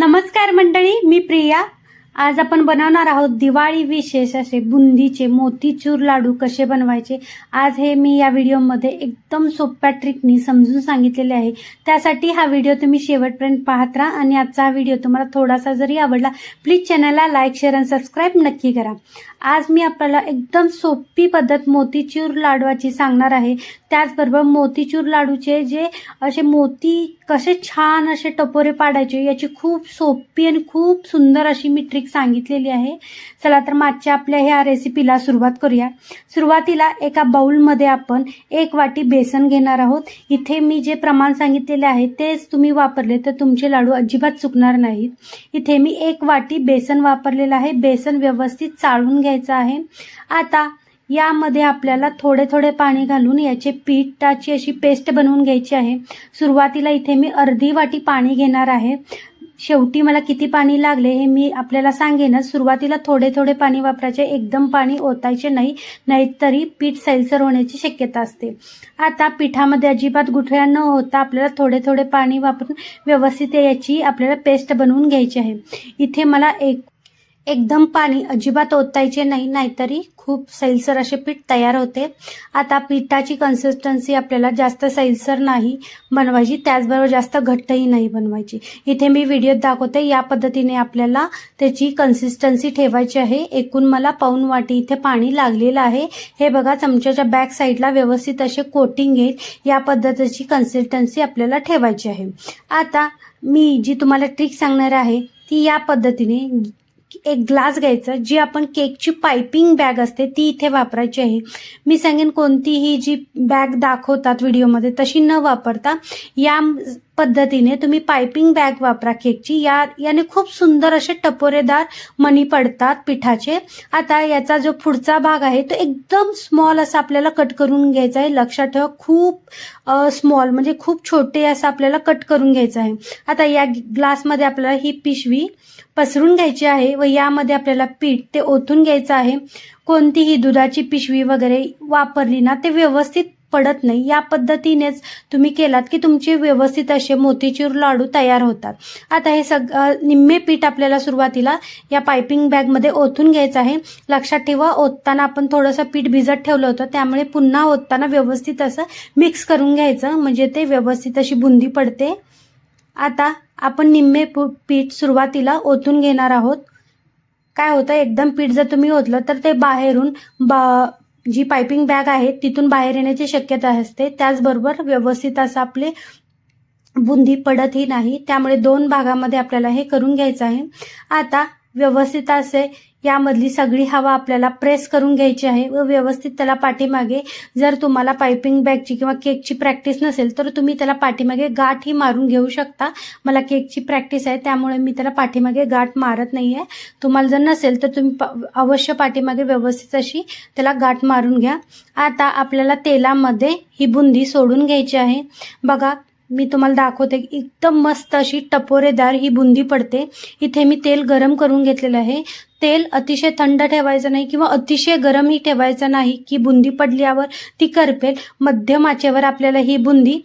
नमस्कार मंडळी मी प्रिया. आज आपण बनवणार आहोत दिवाळी विशेष असे बुंदीचे मोतीचूर लाडू कसे बनवायचे? आज हे मी या व्हिडिओमध्ये एकदम सोप्या ट्रिकनी समजून सांगितलेले आहे. त्यासाठी हा व्हिडिओ तुम्ही शेवटपर्यंत पाहत राहा आणि आजचा हा व्हिडिओ तुम्हाला थोडासा जरी आवडला प्लीज चॅनलला लाईक शेअर आणि सबस्क्राईब नक्की करा. आज मी आपल्याला एकदम सोपी पद्धत मोतीचूर लाडवाची सांगणार आहे. त्याचबरोबर मोतीचूर लाडूचे जे असे मोती कसे छान असे टपोरे पाडायचे याची खूप सोपी आणि खूप सुंदर अशी मी ट्रिक सांगितलेली आहे. चला तर मागच्या आपल्या ह्या रेसिपीला सुरुवात करूया. सुरुवातीला एका बाउलमध्ये आपण एक वाटी बेसन घेणार आहोत. इथे मी जे प्रमाण सांगितलेले आहे तेच तुम्ही वापरले तर तुमचे लाडू अजिबात चुकणार नाहीत. इथे मी एक वाटी बेसन वापरलेलं आहे. बेसन व्यवस्थित चाळून घ्यायचं आहे. आता यामध्ये आपल्याला थोडे थोडे पाणी घालून याचे पिठाची अशी पेस्ट बनवून घ्यायची आहे. सुरुवातीला इथे मी अर्धी वाटी पाणी घेणार आहे. शेवटी मला किती पाणी लागले हे मी आपल्याला सांगेनच सुरुवातीला थोडे थोडे पाणी वापरायचे. एकदम पाणी ओतायचे नाही नाहीतरी पीठ सैलसर होण्याची शक्यता असते. आता पिठामध्ये अजिबात गुठळ्या न होता आपल्याला थोडे थोडे पाणी वापरून व्यवस्थित याची आपल्याला पेस्ट बनवून घ्यायची आहे. इथे मला एक एकदम पाणी अजिबात ओतायचे नाही नाहीतरी खूप सैलसर असे पीठ तयार होते. आता पिठाची कन्सिस्टन्सी आपल्याला जास्त सैलसर नाही बनवायची त्याचबरोबर जास्त घट्टही नाही बनवायची. इथे मी व्हिडिओत दाखवते या पद्धतीने आपल्याला त्याची कन्सिस्टन्सी ठेवायची आहे. एकूण मला पाऊन वाटी इथे पाणी लागलेलं आहे. हे बघा चमच्याच्या बॅक साईडला व्यवस्थित असे कोटिंग येईल. या पद्धतीची कन्सिस्टन्सी आपल्याला ठेवायची आहे. आता मी जी तुम्हाला ट्रिक सांगणार आहे ती या पद्धतीने एक ग्लास घ्यायचा जी आपण केकची पायपिंग बॅग असते ती इथे वापरायची आहे. मी सांगेन कोणतीही जी बॅग दाखवतात व्हिडिओमध्ये तशी न वापरता या पद्धतीने तुम्ही पायपिंग बॅग वापरा केकची. या याने खूप सुंदर असे टपोरेदार मणी पडतात पिठाचे. आता याचा जो पुढचा भाग आहे तो एकदम स्मॉल असा आपल्याला कट करून घ्यायचा आहे. लक्षात ठेवा खूप स्मॉल म्हणजे खूप छोटे असं आपल्याला कट करून घ्यायचं आहे. आता या ग्लासमध्ये आपल्याला ही पिशवी पसरून घ्यायची आहे व यामध्ये आपल्याला पीठ ते ओतून घ्यायचं आहे. कोणतीही दुधाची पिशवी वगैरे वापरली ना ते व्यवस्थित पडत नाही. या पद्धतीनेच तुम्ही केलात की तुमचे व्यवस्थित असे मोतीचूर लाडू तयार होतात. आता हे सग निम्मे पीठ आपल्याला सुरुवातीला या पायपिंग बॅगमध्ये ओतून घ्यायचं आहे. लक्षात ठेवा ओतताना आपण थोडंसं पीठ भिजत ठेवलं होतं. त्यामुळे पुन्हा ओतताना व्यवस्थित असं मिक्स करून घ्यायचं. म्हणजे ते व्यवस्थित अशी बुंदी पडते. आता आपण निम्मे पीठ सुरुवातीला ओतून घेणार आहोत. काय होतं? एकदम पीठ जर तुम्ही ओतलं तर ते बाहेरून बा जी पायपिंग बॅग आहे तिथून बाहेर येण्याची शक्यता असते. त्याचबरोबर व्यवस्थित असं आपले बुंदी पडतही नाही. त्यामुळे दोन भागामध्ये आपल्याला हे करून घ्यायचं आहे. आता व्यवस्थित असे यामधली सगळी हवा आपल्याला प्रेस करून घ्यायची आहे व व्यवस्थित त्याला पाठीमागे जर तुम्हाला पायपिंग बॅगची किंवा केकची प्रॅक्टिस नसेल तर तुम्ही त्याला पाठीमागे गाठही मारून घेऊ शकता. मला केकची प्रॅक्टिस आहे त्यामुळे मी त्याला पाठीमागे गाठ मारत नाही आहे तुम्हाला जर नसेल तर तुम्ही अवश्य पाठीमागे व्यवस्थित अशी त्याला गाठ मारून घ्या. आता आपल्याला तेलामध्ये ही बुंदी सोडून घ्यायची आहे. बघा मी तुम्हाला दाखवते एकदम मस्त अशी टपोरेदार ही बुंदी पडते. इथे मी तेल गरम करून घेतलेलं आहे. तेल अतिशय थंड ठेवायचं नाही किंवा अतिशय गरमही ठेवायचं नाही की बुंदी पडल्यावर ती करपेल. मध्यम आचेवर आपल्याला ही बुंदी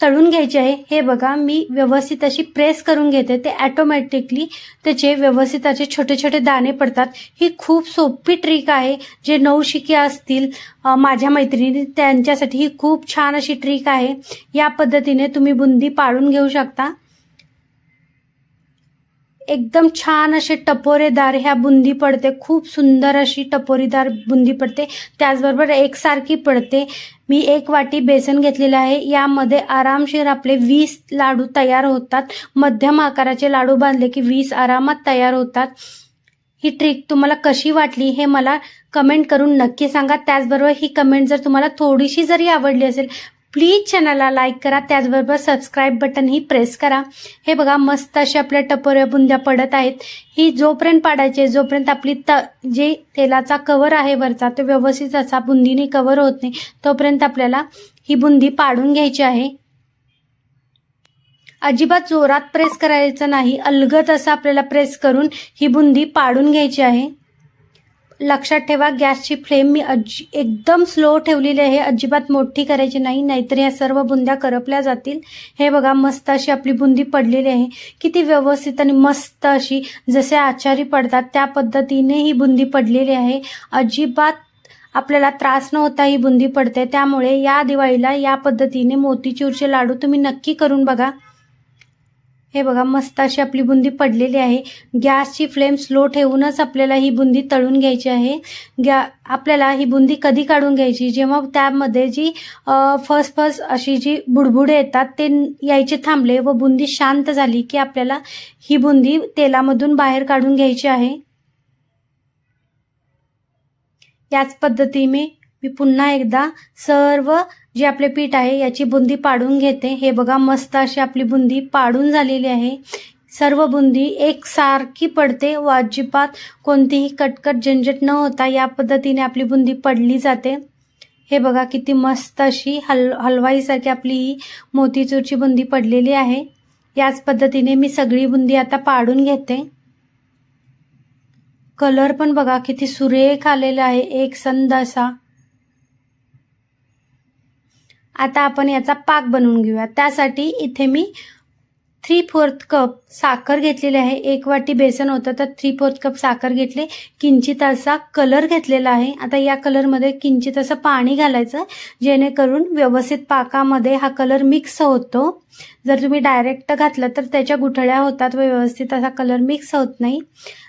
तळून घ्यायचे आहे. हे बघा मी व्यवस्थित अशी प्रेस करून घेते. ते ॲटोमॅटिकली त्याचे व्यवस्थित असे छोटे छोटे दाणे पडतात. ही खूप सोपी ट्रिक आहे. जे नवशिके असतील माझ्या मैत्रिणी त्यांच्यासाठी ही खूप छान अशी ट्रिक आहे. या पद्धतीने तुम्ही बुंदी पाळून घेऊ शकता. एकदम छान असे टपोरेदार ह्या बुंदी पडते. खूप सुंदर अशी टपोरीदार बुंदी पडते. त्याचबरोबर एकसारखी पडते. मी एक वाटी बेसन घेतलेलं आहे. यामध्ये आरामशीर आपले वीस लाडू तयार होतात. मध्यम आकाराचे लाडू बांधले की वीस आरामात तयार होतात. ही ट्रिक तुम्हाला कशी वाटली हे मला कमेंट करून नक्की सांगा. त्याचबरोबर ही कमेंट जर तुम्हाला थोडीशी जरी आवडली असेल प्लीज चॅनलला लाईक करा. त्याचबरोबर सबस्क्राईब बटनही प्रेस करा. हे बघा मस्त अशा आपल्या टपोऱ्या बुंद्या पडत आहेत. ही जोपर्यंत पाडायचे जोपर्यंत आपली त जे तेलाचा कवर आहे वरचा तो व्यवस्थित असा बुंदीने कवर होत नाही तोपर्यंत आपल्याला ही बुंदी पाडून घ्यायची आहे. अजिबात जोरात प्रेस करायचं नाही. अलगत असं आपल्याला प्रेस करून ही बुंदी पाडून घ्यायची आहे. लक्षात ठेवा गॅसची फ्लेम मी अजि एकदम स्लो ठेवलेली आहे. अजिबात मोठी करायची नाही नाहीतर या सर्व बुंद्या करपल्या जातील. हे बघा मस्त अशी आपली बुंदी पडलेली आहे. किती व्यवस्थित आणि मस्त अशी जसे आचारी पडतात त्या पद्धतीने ही बुंदी पडलेली आहे. अजिबात आपल्याला त्रास न होता ही बुंदी पडते. त्यामुळे या दिवाळीला या पद्धतीने मोतीचूरचे लाडू तुम्ही नक्की करून बघा. हे बघा मस्त अशी आपली बुंदी पडलेली आहे. गॅसची फ्लेम स्लो ठेवूनच आपल्याला ही बुंदी तळून घ्यायची आहे. गॅ आपल्याला ही बुंदी कधी काढून घ्यायची? जेव्हा त्यामध्ये जी फस फस अशी जी बुडबुडे येतात ते यायचे थांबले व बुंदी शांत झाली की आपल्याला ही बुंदी तेलामधून बाहेर काढून घ्यायची आहे. याच पद्धतीने मी पुन्हा एकदा सर्व जे आपले पीठ आहे याची बुंदी पाडून घेते. हे बघा मस्त अशी आपली बुंदी पाडून झालेली आहे. सर्व बुंदी एकसारखी पडते. व अजिबात कोणतीही कटकट झंझट न होता या पद्धतीने आपली बुंदी पडली जाते. हे बघा किती मस्त अशी हल हलवाईसारखी आपली ही मोतीचूरची बुंदी पडलेली आहे. याच पद्धतीने मी सगळी बुंदी आता पाडून घेते. कलर पण बघा किती सुरेख आलेला आहे. एक संद असा. आता आपण याचा पाक बनवून घेऊया. त्यासाठी इथे मी थ्री फोर्थ कप साखर घेतलेली आहे. एक वाटी बेसन होतं तर थ्री फोर्थ कप साखर घेतले. किंचित असा कलर घेतलेला आहे. आता या कलरमध्ये किंचित असं पाणी घालायचं जेणेकरून व्यवस्थित पाकामध्ये हा कलर मिक्स होतो. जर तुम्ही डायरेक्ट घातलं तर त्याच्या गुठळ्या होतात व व्यवस्थित असा कलर मिक्स होत नाही.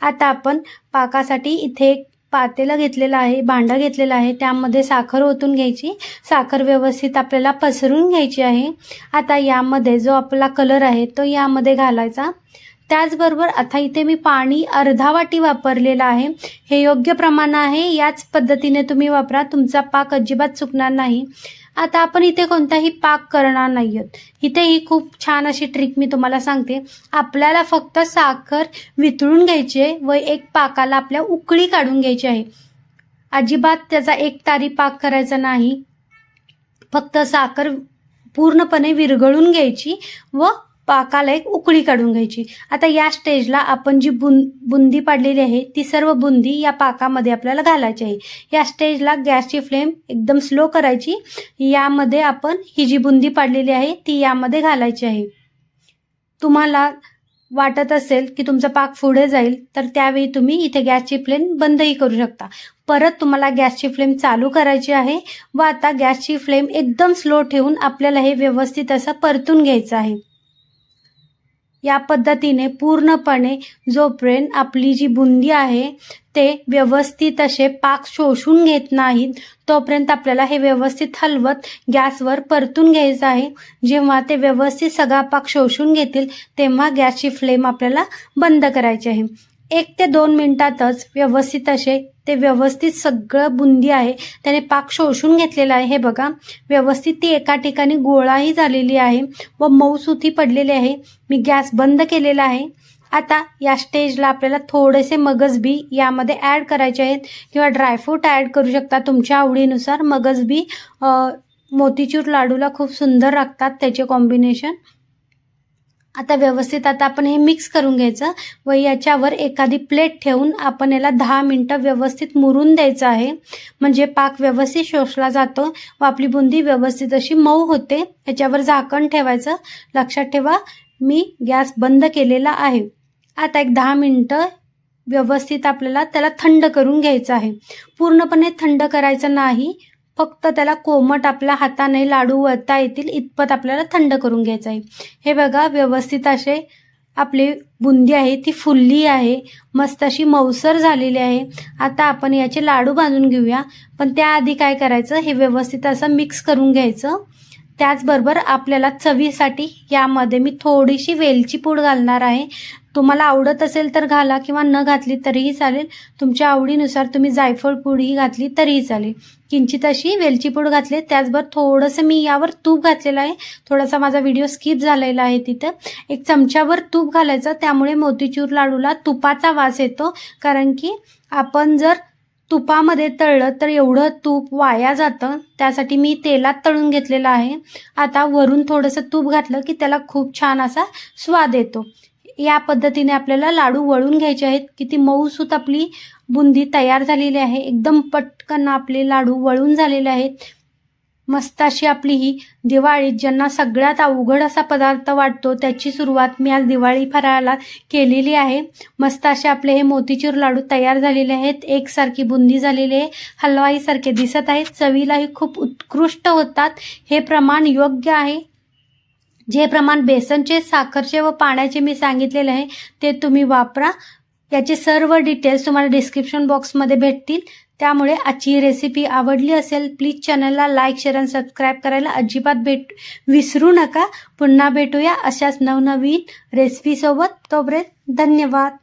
आता आपण पाकासाठी इथे एक पातेलं घेतलेलं आहे भांडं घेतलेलं आहे त्यामध्ये साखर ओतून घ्यायची. साखर व्यवस्थित आपल्याला पसरून घ्यायची आहे. आता यामध्ये जो आपला कलर आहे तो यामध्ये घालायचा. त्याचबरोबर आता इथे मी पाणी अर्धा वाटी वापरलेलं आहे. हे योग्य प्रमाण आहे. याच पद्धतीने तुम्ही वापरा. तुमचा पाक अजिबात चुकणार नाही. आता आपण इथे कोणताही पाक करणार नाही आहोत इथे ही खूप छान अशी ट्रिक मी तुम्हाला सांगते. आपल्याला फक्त साखर वितळून घ्यायची आहे व एक पाकाला आपल्या उकळी काढून घ्यायची आहे. अजिबात त्याचा एक तारी पाक करायचा नाही. फक्त साखर पूर्णपणे विरघळून घ्यायची व पाकाला एक उकळी काढून घ्यायची. आता या स्टेजला आपण जी बुं बुंदी पाडलेली आहे ती सर्व बुंदी या पाकामध्ये आपल्याला घालायची आहे. या स्टेजला गॅसची फ्लेम एकदम स्लो करायची. यामध्ये आपण ही जी बुंदी पाडलेली आहे ती यामध्ये घालायची आहे. तुम्हाला वाटत असेल की तुमचा पाक पुढे जाईल तर त्यावेळी तुम्ही इथे गॅसची फ्लेम बंदही करू शकता. परत तुम्हाला गॅसची फ्लेम चालू करायची आहे व आता गॅसची फ्लेम एकदम स्लो ठेवून आपल्याला हे व्यवस्थित असं परतून घ्यायचं आहे. या पद्धतीने पूर्णपणे जोपर्यंत आपली जी बुंदी आहे ते व्यवस्थित असे पाक शोषून घेत नाहीत तोपर्यंत आपल्याला हे व्यवस्थित हलवत गॅसवर परतून घ्यायचं आहे. जेव्हा ते व्यवस्थित सगळा पाक शोषून घेतील तेव्हा गॅसची फ्लेम आपल्याला बंद करायची आहे. एक ते दोन मिनिटातच व्यवस्थित असे ते व्यवस्थित सगळं बुंदी आहे त्याने पाक शोषून घेतलेला आहे. हे बघा व्यवस्थित ती एका ठिकाणी गोळाही झालेली आहे व मऊसुथी पडलेली आहे. मी गॅस बंद केलेला आहे. आता या स्टेजला आपल्याला थोडेसे मगज बी यामध्ये ॲड करायचे आहेत किंवा ड्रायफ्रूट ॲड करू शकता. तुमच्या आवडीनुसार मगज बी मोतीचूर लाडूला खूप सुंदर लागतात त्याचे कॉम्बिनेशन. आता व्यवस्थित आता आपण हे मिक्स करून घ्यायचं. व याच्यावर एखादी प्लेट ठेवून आपण याला दहा मिनटं व्यवस्थित मुरून द्यायचं आहे. म्हणजे पाक व्यवस्थित शोषला जातो व आपली बुंदी व्यवस्थित अशी मऊ होते. याच्यावर झाकण ठेवायचं. लक्षात ठेवा मी गॅस बंद केलेला आहे. आता एक दहा मिनटं व्यवस्थित आपल्याला त्याला थंड करून घ्यायचं आहे. पूर्णपणे थंड करायचं नाही. फक्त त्याला कोमट आपल्या हाताने लाडू वळता येतील इतपत आपल्याला थंड करून घ्यायचं आहे. हे बघा व्यवस्थित असे आपली बुंदी आहे ती फुलली आहे मस्त अशी मौसर झालेली आहे. आता आपण याचे लाडू बांधून घेऊया. पण त्याआधी काय करायचं हे व्यवस्थित असं मिक्स करून घ्यायचं. त्याचबरोबर आपल्याला चवीसाठी यामध्ये मी थोडीशी वेलची पूड घालणार आहे. तुम्हाला आवडत असेल तर घाला किंवा न घातली तरीही चालेल. तुमच्या आवडीनुसार तुम्ही जायफळ पूडही घातली तरीही चालेल. किंचित अशी वेलची पूड घातली त्याचबरोबर थोडंसं मी यावर तूप घातलेलं आहे. थोडासा माझा व्हिडिओ स्किप झालेला आहे तिथं. एक चमच्यावर तूप घालायचं. त्यामुळे मोतीचूर लाडूला तुपाचा वास येतो. कारण की आपण जर तुपामध्ये तळलं तर एवढं तूप वाया जातं. त्यासाठी मी तेलात तळून घेतलेलं आहे. आता वरून थोडंसं तूप घातलं की त्याला खूप छान असा स्वाद येतो. या पद्धतीने आपल्याला लाडू वळून घ्यायचे आहेत. किती मऊसूत आपली बुंदी तयार झालेली आहे. एकदम पटकन आपले लाडू वळून झालेले आहेत. मस्त अशी आपली ही दिवाळीत ज्यांना सगळ्यात अवघड असा पदार्थ वाटतो त्याची सुरुवात मी आज दिवाळी फराळाला केलेली आहे. मस्त असे आपले हे मोतीचूर लाडू तयार झालेले आहेत. एकसारखी बुंदी झालेली आहे. हलवाईसारखे दिसत आहेत. चवीलाही खूप उत्कृष्ट होतात. हे प्रमाण योग्य आहे. जे प्रमाण बेसनचे साखरचे व पाण्याचे मी सांगितलेले आहे ते तुम्ही वापरा. याचे सर्व डिटेल्स तुम्हाला डिस्क्रिप्शन बॉक्समध्ये भेटतील. त्यामुळे आजची रेसिपी आवडली असेल प्लीज चॅनलला लाईक शेअर आणि सबस्क्राईब करायला अजिबात भेट विसरू नका. पुन्हा भेटूया अशाच नवनवीन रेसिपीसोबत तोपर्यंत धन्यवाद.